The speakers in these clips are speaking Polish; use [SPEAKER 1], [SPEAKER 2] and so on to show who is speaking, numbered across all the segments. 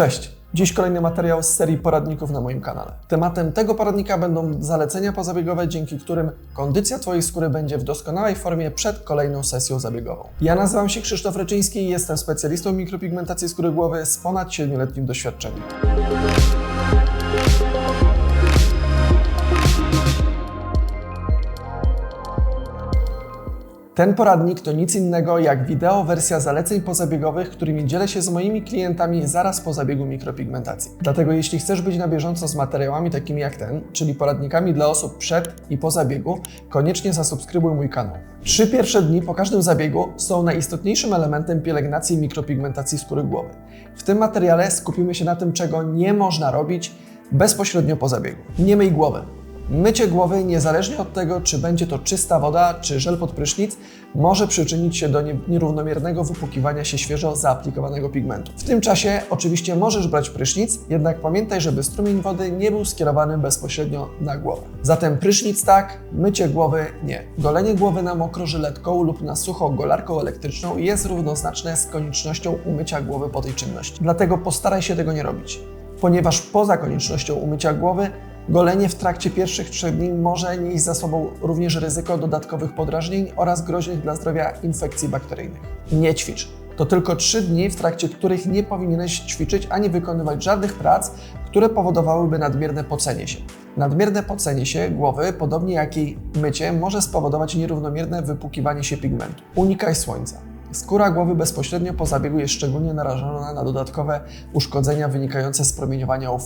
[SPEAKER 1] Cześć! Dziś kolejny materiał z serii poradników na moim kanale. Tematem tego poradnika będą zalecenia pozabiegowe, dzięki którym kondycja Twojej skóry będzie w doskonałej formie przed kolejną sesją zabiegową. Ja nazywam się Krzysztof Reczyński i jestem specjalistą mikropigmentacji skóry głowy z ponad 7-letnim doświadczeniem. Ten poradnik to nic innego jak wideo wersja zaleceń pozabiegowych, którymi dzielę się z moimi klientami zaraz po zabiegu mikropigmentacji. Dlatego jeśli chcesz być na bieżąco z materiałami takimi jak ten, czyli poradnikami dla osób przed i po zabiegu, koniecznie zasubskrybuj mój kanał. Trzy pierwsze dni po każdym zabiegu są najistotniejszym elementem pielęgnacji mikropigmentacji skóry głowy. W tym materiale skupimy się na tym, czego nie można robić bezpośrednio po zabiegu. Nie myj głowy. Mycie głowy, niezależnie od tego, czy będzie to czysta woda, czy żel pod prysznic, może przyczynić się do nierównomiernego wypłukiwania się świeżo zaaplikowanego pigmentu. W tym czasie oczywiście możesz brać prysznic, jednak pamiętaj, żeby strumień wody nie był skierowany bezpośrednio na głowę. Zatem prysznic tak, mycie głowy nie. Golenie głowy na mokro żyletką lub na sucho golarką elektryczną jest równoznaczne z koniecznością umycia głowy po tej czynności. Dlatego postaraj się tego nie robić ponieważ poza koniecznością umycia głowy, golenie w trakcie pierwszych trzech dni może nieść za sobą również ryzyko dodatkowych podrażnień oraz groźnych dla zdrowia infekcji bakteryjnych. Nie ćwicz. To tylko trzy dni, w trakcie których nie powinieneś ćwiczyć ani wykonywać żadnych prac, które powodowałyby nadmierne pocenie się. Nadmierne pocenie się głowy, podobnie jak jej mycie, może spowodować nierównomierne wypłukiwanie się pigmentu. Unikaj słońca. Skóra głowy bezpośrednio po zabiegu jest szczególnie narażona na dodatkowe uszkodzenia wynikające z promieniowania UV.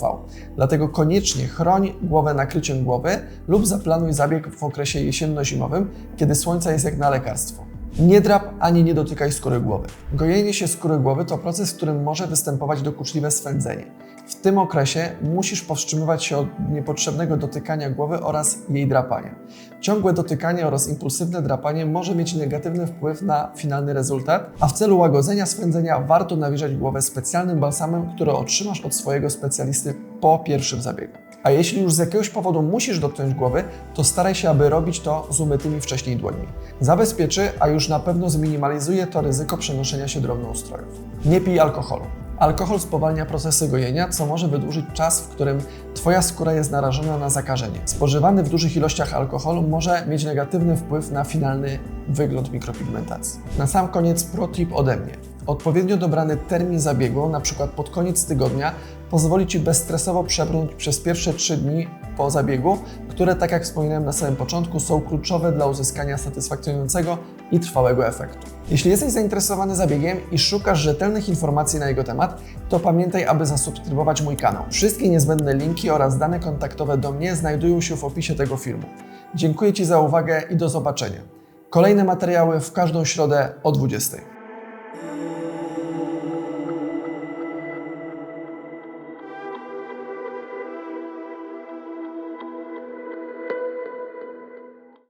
[SPEAKER 1] Dlatego koniecznie chroń głowę nakryciem głowy lub zaplanuj zabieg w okresie jesienno-zimowym, kiedy słońce jest jak na lekarstwo. Nie drap ani nie dotykaj skóry głowy. Gojenie się skóry głowy to proces, w którym może występować dokuczliwe swędzenie. W tym okresie musisz powstrzymywać się od niepotrzebnego dotykania głowy oraz jej drapania. Ciągłe dotykanie oraz impulsywne drapanie może mieć negatywny wpływ na finalny rezultat, a w celu łagodzenia swędzenia warto nawilżać głowę specjalnym balsamem, który otrzymasz od swojego specjalisty po pierwszym zabiegu. A jeśli już z jakiegoś powodu musisz dotknąć głowy, to staraj się, aby robić to z umytymi wcześniej dłońmi. Zabezpieczy, a już na pewno zminimalizuje to ryzyko przenoszenia się drobnoustrojów. Nie pij alkoholu. Alkohol spowalnia procesy gojenia, co może wydłużyć czas, w którym Twoja skóra jest narażona na zakażenie. Spożywany w dużych ilościach alkoholu może mieć negatywny wpływ na finalny wygląd mikropigmentacji. Na sam koniec protip ode mnie. Odpowiednio dobrany termin zabiegu, przykład pod koniec tygodnia, pozwoli Ci bezstresowo przebrnąć przez pierwsze 3 dni po zabiegu, które, tak jak wspominałem na samym początku, są kluczowe dla uzyskania satysfakcjonującego i trwałego efektu. Jeśli jesteś zainteresowany zabiegiem i szukasz rzetelnych informacji na jego temat, to pamiętaj, aby zasubskrybować mój kanał. Wszystkie niezbędne linki oraz dane kontaktowe do mnie znajdują się w opisie tego filmu. Dziękuję Ci za uwagę i do zobaczenia. Kolejne materiały w każdą środę o 20.